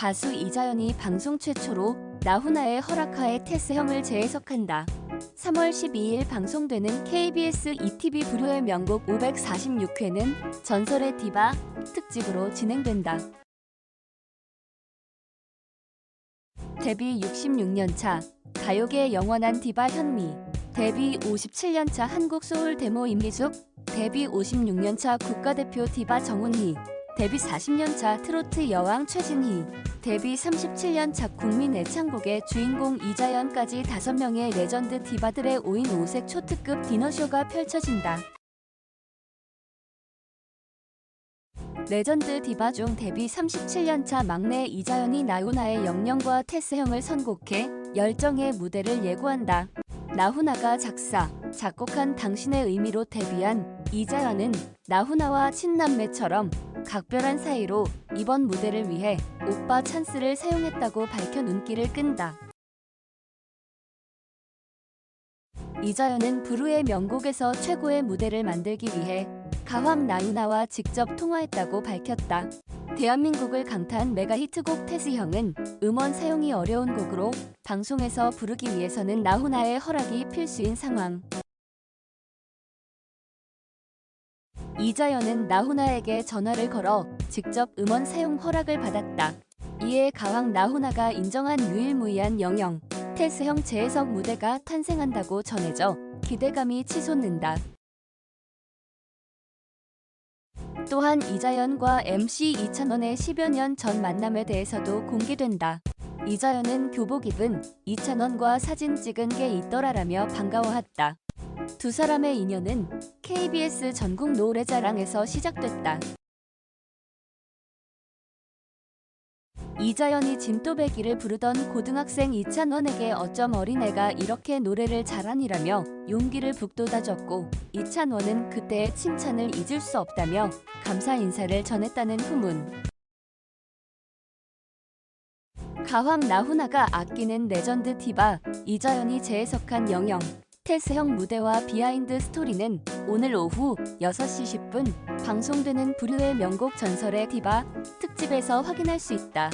가수 이자연이 방송 최초로 나훈아의 허락하에 테스형을 재해석한다. 3월 12일 방송되는 KBS ETV 불효의 명곡 546회는 전설의 디바 특집으로 진행된다. 데뷔 66년 차 가요계의 영원한 디바 현미 데뷔 57년 차 한국 소울 데모 임미숙 데뷔 56년 차 국가대표 디바 정훈희 데뷔 40년 차 트로트 여왕 최진희 데뷔 37년 차 국민 애창곡의 주인공 이자연까지 5명의 레전드 디바들의 5인 5색 초특급 디너쇼가 펼쳐진다. 레전드 디바 중 데뷔 37년 차 막내 이자연이 나훈아의 영영과 테스형을 선곡해 열정의 무대를 예고한다. 나훈아가 작사, 작곡한 당신의 의미로 데뷔한 이자연은 나훈아와 친남매처럼 각별한 사이로 이번 무대를 위해 오빠 찬스를 사용했다고 밝혀 눈길을 끈다. 이자연은 부르의 명곡에서 최고의 무대를 만들기 위해 가왕 나훈아와 직접 통화했다고 밝혔다. 대한민국을 강타한 메가 히트곡 태스형은 음원 사용이 어려운 곡으로 방송에서 부르기 위해서는 나훈아의 허락이 필수인 상황. 이자연은 나훈아에게 전화를 걸어 직접 음원 사용 허락을 받았다. 이에 가왕 나훈아가 인정한 유일무이한 영영, 테스형 재해석 무대가 탄생한다고 전해져 기대감이 치솟는다. 또한 이자연과 MC 이찬원의 10여 년 전 만남에 대해서도 공개된다. 이자연은 교복 입은 이찬원과 사진 찍은 게 있더라라며 반가워했다. 두 사람의 인연은 KBS 전국 노래자랑에서 시작됐다. 이자연이 짐또배기를 부르던 고등학생 이찬원에게 어쩜 어린애가 이렇게 노래를 잘하니라며 용기를 북돋아줬고 이찬원은 그때의 칭찬을 잊을 수 없다며 감사 인사를 전했다는 후문. 가황 나훈아가 아끼는 레전드 디바 이자연이 재해석한 영영 테스형 무대와 비하인드 스토리는 오늘 오후 6시 10분 방송되는 불후의 명곡 전설의 디바 특집에서 확인할 수 있다.